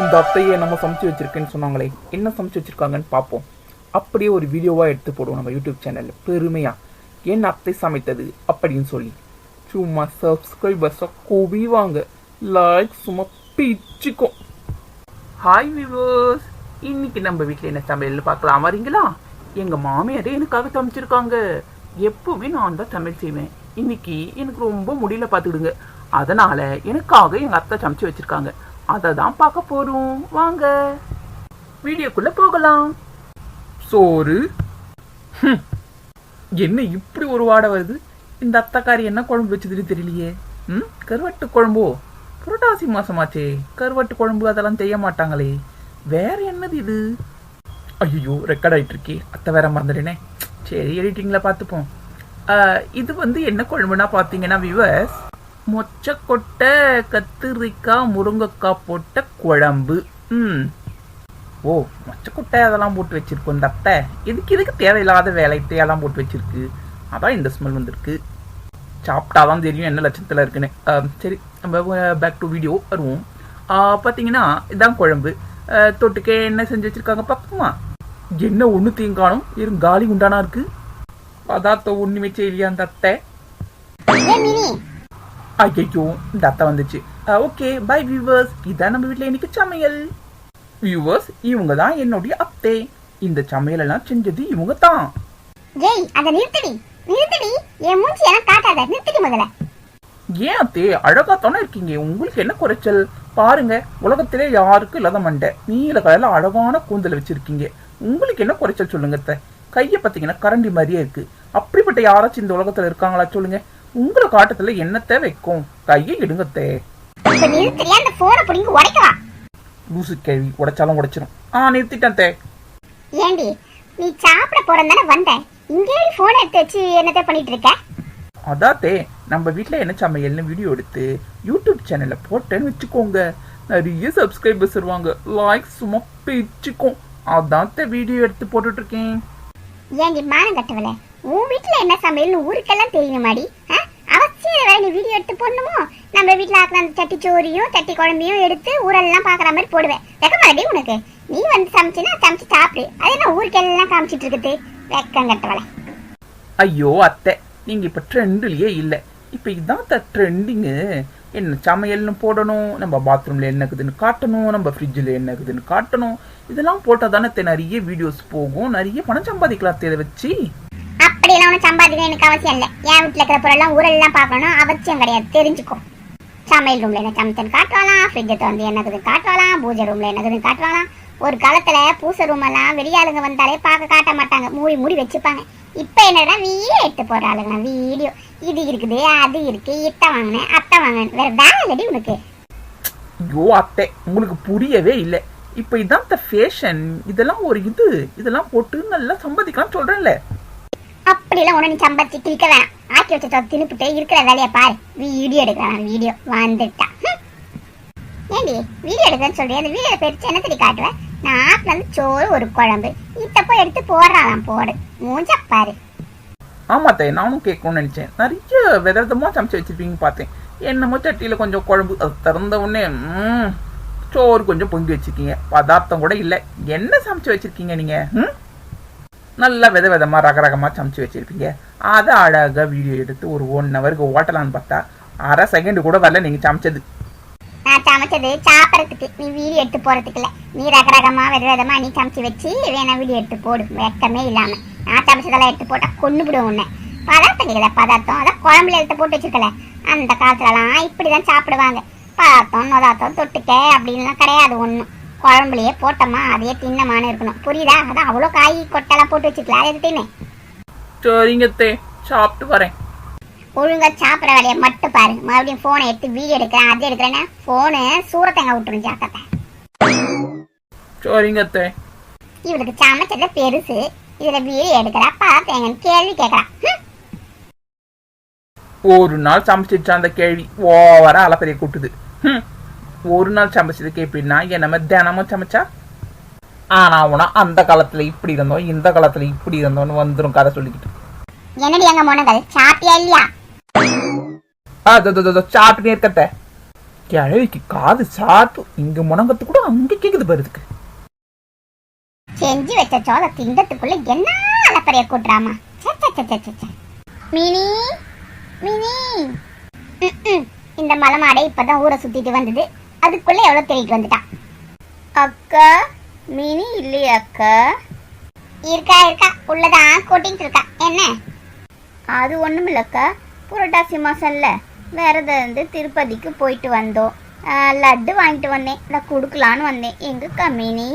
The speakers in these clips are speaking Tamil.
இந்த அத்தையை நம்ம சமைச்சு வச்சிருக்கேன்னு சொன்னாங்களே என்ன சமைச்சு வச்சிருக்காங்கன்னு பார்ப்போம். அப்படியே ஒரு வீடியோவாக எடுத்து போடுவோம் நம்ம யூடியூப் சேனலில் பெருமையாக என் அத்தை சமைத்தது அப்படின்னு சொல்லி. சும்மா சப்ஸ்கிரைபர்ஸை குவிவாங்க. லைக் சும்மா பிச்சுக்கும். ஹாய் விவர்ஸ் இன்னைக்கு நம்ம வீட்டில் என்ன சமையல்னு பார்க்கலாம். வரீங்களா? எங்கள் மாமியாரே எனக்காக சமைச்சிருக்காங்க. எப்போவுமே நான் தான் சமையல் செய்வேன். இன்னைக்கு எனக்கு ரொம்ப முடியல பார்த்துக்கிடுங்க. அதனால் எனக்காக எங்கள் அத்தை சமைச்சு வச்சுருக்காங்க. அதை தான் பார்க்க போறோம். வாங்க. வீடியோக்குள்ள போகலாம். சோறு. என்ன இப்படி ஒரு வாடை வருது? இந்த அத்தக்காரி என்ன குழம்பு வச்சதுன்னு தெரியலையே. ம்? கருவாட்டு குழம்போ? புரட்டாசி மாசமாச்சே. கருவாட்டு குழம்பு அதெல்லாம் செய்ய மாட்டாங்களே. வேற என்னது இது? ஐயோ ரெக்கார்ட் ஆயிட்டு இருக்கே. அத்தை வேற மறந்துடுனே சரி எடிட்டிங்ல பார்த்துப்போம். இது வந்து என்ன குழம்புனா பார்த்தீங்கன்னா விவர்ஸ் மொச்ச கொட்டை கத்திரிக்காய் முருங்கைக்காய் போட்ட குழம்பு. ம். ஓ மொச்சக்கொட்டை அதெல்லாம் போட்டு வச்சிருக்கோம் இந்த அத்தை. இதுக்கு இதுக்கு தேவையில்லாத வேலை தேவையெல்லாம் போட்டு வச்சிருக்கு. அதான் இந்த ஸ்மெல் வந்திருக்கு. சாப்பிட்டாதான் தெரியும் என்ன லட்சத்தில் இருக்குன்னு. சரி நம்ம பேக் டு வீடியோ வருவோம். பார்த்தீங்கன்னா இதான் குழம்பு. தொட்டுக்கே என்ன செஞ்சு வச்சிருக்காங்க பார்ப்போமா? என்ன ஒன்று தீங்கானும் இரும் காலி உண்டானா இருக்கு. பதார்த்தம் ஒன்றுமே செய்யலையா அந்த அத்தை? ஐயோ இந்த அத்தை வந்துச்சு. ஓகே பை வியூவர்ஸ் இதான் நம்ம வீட்டில் இன்னைக்கு சமையல். வியூவர்ஸ் இவங்க தான் என்னுடைய அத்தை. இந்த சமையல் எல்லாம் செஞ்சது இவங்க தான். ஏய் அத நிறுத்தடி. நிறுத்தடி. என் மூஞ்சி எனக்கு காட்டாத. நிறுத்தடி முதல்ல. ஏன் அத்தே? அழகா தானே இருக்கீங்க. உங்களுக்கு என்ன குறைச்சல்? பாருங்க உலகத்திலே யாருக்கும் இல்லாத மண்டை. நீல கலர்ல அழகான கூந்தல் வச்சிருக்கீங்க. உங்களுக்கு என்ன குறைச்சல் சொல்லுங்க அத்தை? கைய பாத்தீங்கன்னா கரண்டி மாதிரியே இருக்கு. அப்படிப்பட்ட யாராச்சும் இந்த உலகத்துல இருக்காங்களா சொல்லுங்க. உங்களை காட்டத்துல என்னத்தை வைக்கும்? கையை எடுங்கத்தே லூசு கேள்வி. உடைச்சாலும் உடைச்சிரும். ஆ நிறுத்திட்டேன் தே. ஏண்டி நீ சாப்பிட போறேன் தானே வந்த? இங்கே போன் எடுத்து வச்சு என்னத்த பண்ணிட்டு இருக்க? அதாத்தே நம்ம வீட்டில் என்ன சமையல்னு வீடியோ எடுத்து யூடியூப் சேனலில் போட்டேன்னு வச்சுக்கோங்க. நிறைய சப்ஸ்கிரைபர்ஸ் வருவாங்க. லைக் சும்மா பிச்சுக்கும். அதான் வீடியோ எடுத்து போட்டுட்டு இருக்கேன். ஏண்டி மானம் கட்டவல உன் வீட்டுல என்ன சமையல்னு ஊருக்கெல்லாம் தெரியுமாடி ஆ? அவசியம் வேற நீ வீடியோ எடுத்து போடணுமோ? நம்ம வீட்டுல ஆக்கிற அந்த சட்டி சோறியும் சட்டி குழம்பையும் எடுத்து ஊரெல்லாம் பாக்குற மாதிரி போடுவேன். வெக்கமாடி உனக்கு? நீ வந்து சமைச்சுன்னா சமைச்சு சாப்பிடு. அது என்ன ஊருக்கெல்லாம் காமிச்சிட்டு இருக்குது? வெக்கம் கட்டவளை. ஐயோ அத்தை நீங்க இப்ப இல்லை இல்ல. இப்ப த ட்ரெண்டிங்கு என்ன சமையல்னு போடணும் நம்ம பாத்ரூம்ல என்ன இருக்குதுன்னு காட்டணும் நம்ம ஃப்ரிட்ஜில் என்ன இருக்குதுன்னு காட்டணும். இதெல்லாம் போட்டால் தானே நிறைய வீடியோஸ் போகும் நிறைய பணம் சம்பாதிக்கலாம் இதை வச்சு. இப்படியெல்லாம் ஒன்றும் சம்பாதிக்க எனக்கு அவசியம் இல்லை. என் வீட்டில் இருக்கிற பொருளெல்லாம் ஊரெல்லாம் பார்க்கணும் அவசியம் கிடையாது. தெரிஞ்சுக்கும் சமையல் ரூமில் என்ன சமைச்சன் காட்டுவாலாம் ஃப்ரிட்ஜை திறந்து என்னக்குது காட்டுவாலாம் பூஜை ரூமில் என்னக்குதுன்னு காட்டுவாலாம் ஒரு காலத்தில் பூசை ரூமெல்லாம் வெளியாளுங்க வந்தாலே பார்க்க காட்ட மாட்டாங்க. மூடி மூடி வச்சுப்பாங்க. இப்போ என்னடா வீடியோ எடுத்து போகிற ஆளுங்க வீடியோ. இது இருக்குது அது இருக்கு இத்தை வாங்கினேன் அத்தை வாங்கினேன். வேற வேலை இல்லடி உனக்கு. ஐயோ அத்தை உங்களுக்கு புரியவே இல்லை. இப்போ இதான் இந்த ஃபேஷன் இதெல்லாம் ஒரு இது. இதெல்லாம் போட்டு நல்லா சம்பாதிக்கலாம்னு சொல்கிறேன்ல அப்படிலாம் ஒண்ணு நீ சம்பாதிச்சு கிழிக்க வேணாம். ஆக்கி வச்ச தொ- இருக்கிற வேலையை பாரு. வீடியோ எடுக்கிறேன் வீடியோ வந்துட்டா. ஏண்டி வீடியோ எடுக்கிறேன்னு சொல்றேன் அந்த வீடியோ பெருச்சு என்ன தெரியும் காட்டுவேன் நான் ஆத்துல இருந்து சோறு ஒரு குழம்பு. இத்த போய் எடுத்து போடுறான் போடு. மூஞ்ச பாரு. ஆமா தே நானும் கேட்கணும்னு நினைச்சேன். நிறைய விதவிதமா சமைச்சு வச்சிருப்பீங்க பார்த்தேன். என்னமோ சட்டியில கொஞ்சம் குழம்பு அது திறந்த உடனே சோறு கொஞ்சம் பொங்கி வச்சிருக்கீங்க. பதார்த்தம் கூட இல்லை. என்ன சமைச்சு வச்சிருக்கீங்க நீங்க ம்? நல்லா வித விதமா ரக ரகமா சமைச்சு வச்சுருப்பீங்க. அதை அழகா வீடியோ எடுத்து ஒரு ஒன் ஹவருக்கு ஓட்டலான்னு பார்த்தா அரை செகண்ட் கூட வரல நீங்க சமைச்சது. நான் சமைச்சது சாப்பிட்றதுக்கு. நீ வீடியோ எடுத்து போறதுக்கு நீ ரக ரகமா வித விதமா நீ சமைச்சு வச்சு வேணா வீடியோ எடுத்து போடு. வெக்கமே இல்லாம. நான் சமைச்சதெல்லாம் எடுத்து போட்டா கொண்டு விடுவோம் உன்னை. பதார்த்தம் கிடையாது பதார்த்தம். அதான் குழம்புல எடுத்து போட்டு வச்சுருக்கல. அந்த காலத்துலலாம் இப்படிதான் சாப்பிடுவாங்க. பதார்த்தம் நொதார்த்தம் தொட்டுக்க அப்படின்லாம் கிடையாது ஒன்றும் குழம்புலயே போட்டோமா அதையே தின்னமான்னு இருக்கணும். புரியுதா? அதான் அவ்வளோ காய் கொட்டெல்லாம் போட்டு வச்சிருக்கல அதை தின்னு சரிங்க சாப்பிட்டு வரேன். ஒழுங்கா சாப்பிட்ற வேலையை மட்டும் பாரு. மறுபடியும் போனை எடுத்து வீடியோ எடுக்கிறேன் அது எடுக்கிறேன்னா போனு சூரத்தங்க விட்டுரும் ஜாக்கத்தை. சரிங்க அத்தை இவளுக்கு சமைச்சது பெருசு. இதுல வீடியோ எடுக்கிறா பார்த்தேங்கன்னு கேள்வி கேட்கறா. ஒரு நாள் சமைச்சிருச்சா அந்த கேள்வி? ஓவரா அலப்பறைய கூட்டுது. ஹம். ஒரு நாள் சமைச்சதுக்கு எப்படின்னா மாதிரி தினமும் சமைச்சா? ஆனா உனா அந்த காலத்துல இப்படி இருந்தோம் இந்த காலத்துல இப்படி இருந்தோம்னு வந்துரும் கதை சொல்லிக்கிட்டு. என்னடி எங்க முனங்கள்? சாப்பிட்டியா இல்லையா? கிழவிக்கு காது சாத்து இங்க முனங்கத்து கூட அங்க கேக்குது பாருதுக்கு செஞ்சு வச்ச சோள திண்டத்துக்குள்ள என்ன அலப்பறைய கூட்டுறாமா. மினி. இந்த மலை மாடை இப்பதான் ஊரை சுத்திட்டு வந்தது. அதுக்குள்ள எவ்வளவு தேடிட்டு வந்துட்டான்? அக்கா மினி இல்லையா அக்கா. இருக்கா இருக்கா. உள்ளதான் கூட்டிட்டு இருக்கா. என்ன? அது ஒண்ணும் இல்லக்கா புரட்டாசி மாசம்ல விரதம் இருந்து திருப்பதிக்கு போயிட்டு வந்தோம். லட்டு வாங்கிட்டு வந்தேன். நான் கொடுக்கலான்னு வந்தேன். எங்கக்கா மினி?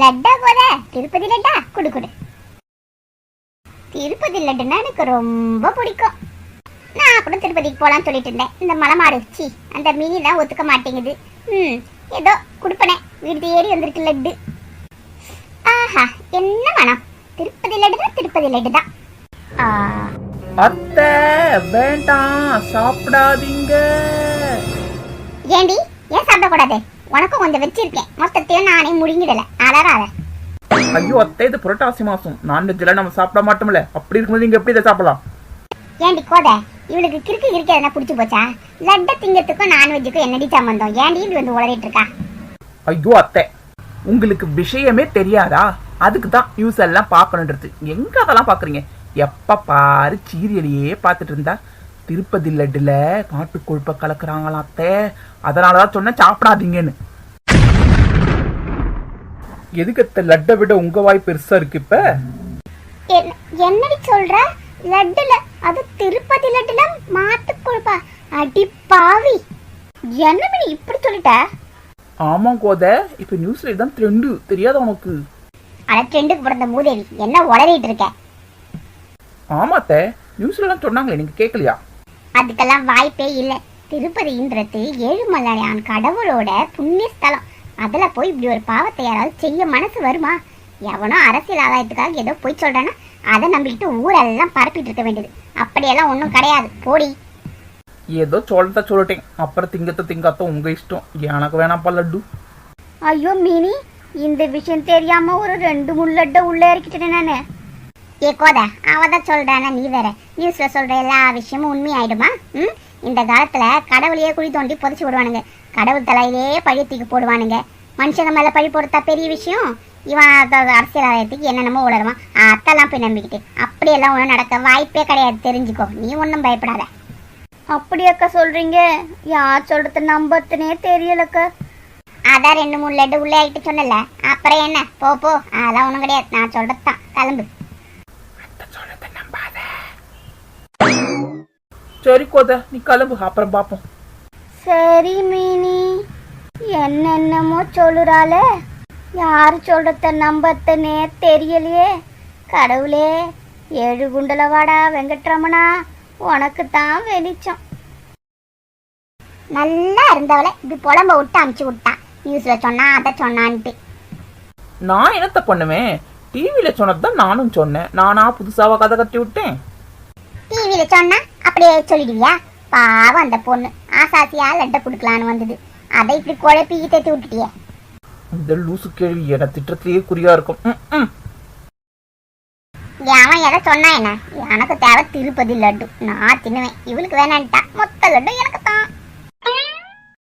லட்டா போத? திருப்பதி லட்டா? குடு குடு. திருப்பதி லட்டுனா எனக்கு ரொம்ப பிடிக்கும். நான் கூட திருப்பதிக்கு போலாம்னு சொல்லிட்டு இருந்தேன். இந்த மலை மாடு சி அந்த மினி தான் ஒத்துக்க மாட்டேங்குது. ம் ஏதோ கொடுப்பனே வீடு தேடி வந்திருக்கு லட்டு. ஆஹா என்ன மனம். திருப்பதி லட்டு தான் திருப்பதி லட்டு தான் அத்தை வேண்டாம் சாப்பிடாதீங்க. ஏண்டி ஏன் சாப்பிடக்கூடாது? உனக்கும் கொஞ்சம் வச்சிருக்கேன். மொத்தத்தையும் நானே முழுங்கிடல அலறாத. ஐயோ அத்தை இது புரட்டாசி மாசம். நான்வெஜ்ல நம்ம சாப்பிட மாட்டோம்ல. அப்படி இருக்கும்போது நீங்க எப்படி இதை சாப்பிடலாம்? ஏண்டி கோத? இவளுக்கு கிறுக்கு கிறுக்கு எதனா பிடிச்சி போச்சா? லட்டை திங்கத்துக்கும் நான்வெஜ்ஜுக்கும் என்னடி சம்பந்தம்? ஏண்டி இப்படி வந்து உளறிட்டு இருக்கா? ஐயோ அத்தை. உங்களுக்கு விஷயமே தெரியாதா? அதுக்கு தான் நியூஸ் எல்லாம் பார்க்கணுன்றது. எங்க அதெல்லாம் பாக்குறீங்க எப்ப பாரு சீரியலையே பார்த்துட்டு இருந்தா. திருப்பதி லட்டுல காட்டு கொழுப்ப கலக்குறாங்களாம் அத்தை. அதனாலதான் சொன்னேன் சாப்பிடாதீங்கன்னு. எதுக்கு அத்தை லட்டை விட உங்க வாய் பெருசா இருக்கு இப்ப? என்ன- என்னடி சொல்ற? லட்டுல அது திருப்பதி லட்டுல மாட்டு கொழுப்பா. அடி பாவி. என்ன மணி இப்படி சொல்லிட்ட? ஆமா கோத இப்ப நியூஸ்ல இதான் ட்ரெண்டு தெரியாத உனக்கு? அட ட்ரெண்டுக்கு பிறந்த மூதேவி என்ன உளறிட்டு இருக்க? ஆமா அத்தை நியூஸ்ல எல்லாம் சொன்னாங்களே நீங்க கேட்கலையா அதுக்கெல்லாம் வாய்ப்பே இல்ல. திருப்பதின்றது ஏழுமலையான் கடவுளோட புண்ணிய ஸ்தலம் அதுல போய் இப்படி ஒரு பாவத்தை யாராவது செய்ய மனசு வருமா? எவனோ அரசியல் ஆதாயத்துக்காக ஏதோ போய் சொல்றானா அதை நம்பிக்கிட்டு ஊரெல்லாம் பரப்பிட்டு இருக்க வேண்டியது. அப்படியெல்லாம் ஒன்றும் கிடையாது. போடி. ஏதோ சொல்றத சொல்லிட்டேன் அப்புறம் திங்கத்த திங்காத்த உங்க இஷ்டம். எனக்கு வேணாப்பா லட்டு. ஐயோ மினி இந்த விஷயம் தெரியாம ஒரு ரெண்டு முள்ளட்ட உள்ள இறக்கிட்டேன் நானு. ஏ கோத அவதான் சொல்றானா நீ வேற. நியூஸ்ல சொல்ற எல்லா விஷயமும் உண்மையாயிடுமா? ம்? இந்த காலத்துல கடவுளையே குழி தோண்டி புதைச்சு விடுவானுங்க. கடவுள் தலையிலேயே பழி தூக்கி போடுவானுங்க. மனுஷங்க மேல பழி போடுறதா பெரிய விஷயம்? இவன் அத- அரசியல் ஆதாயத்துக்கு என்னென்னமோ உளருவான். அதெல்லாம் போய் நம்பிக்கிட்டு. அப்படியெல்லாம் ஒன்றும் நடக்க வாய்ப்பே கிடையாது. தெரிஞ்சுக்கோ. நீ ஒன்றும் பயப்படாத. அப்படியாக்கா சொல்றீங்க? யார் சொல்றது நம்பத்துனே தெரியலக்கா. அதான் ரெண்டு மூணு லட்டு உள்ளே ஆகிட்டு சொன்னல அப்புறம் என்ன? போ போ. அதெல்லாம் ஒன்றும் கிடையாது. நான் சொல்றது தான் கிளம்பு சரி கோத. நீ கிளம்பு. அப்புறம் பாப்போம் சரி மீனி. என்னென்னமோ சொல்லுறாள. யார் சொல்றத நம்பத்தனே தெரியலையே. கடவுளே ஏழு குண்டலவாடா வெங்கட்ரமணா. உனக்கு தான் வெளிச்சம். நல்லா இருந்தவளை இப்படி புலம்ப விட்டு அமுச்சு விட்டா. நியூஸ்ல சொன்னா அதை சொன்னான்ட்டு. நான் என்னத்த பண்ணுவேன்? டிவியில சொன்னதுதான் நானும் சொன்னேன். நானா புதுசாவா கதை கட்டி விட்டேன்? டிவியில சொன்னா அப்படியே சொல்லிடுவியா? பாவம் அந்த பொண்ணு. ஆசாசியா லட்டை கொடுக்கலான்னு வந்தது. அதை இப்படி குழப்பி தேத்தி விட்டுட்டியே. இந்த லூசு கேள்வி என திட்டத்திலேயே குறியா இருக்கும். அவன் எதை சொன்னா என்ன? எனக்கு தேவை திருப்பதி லட்டு. நான் தின்னுவேன். இவளுக்கு வேணான்ட்டா. மொத்த லட்டு எனக்கு தான்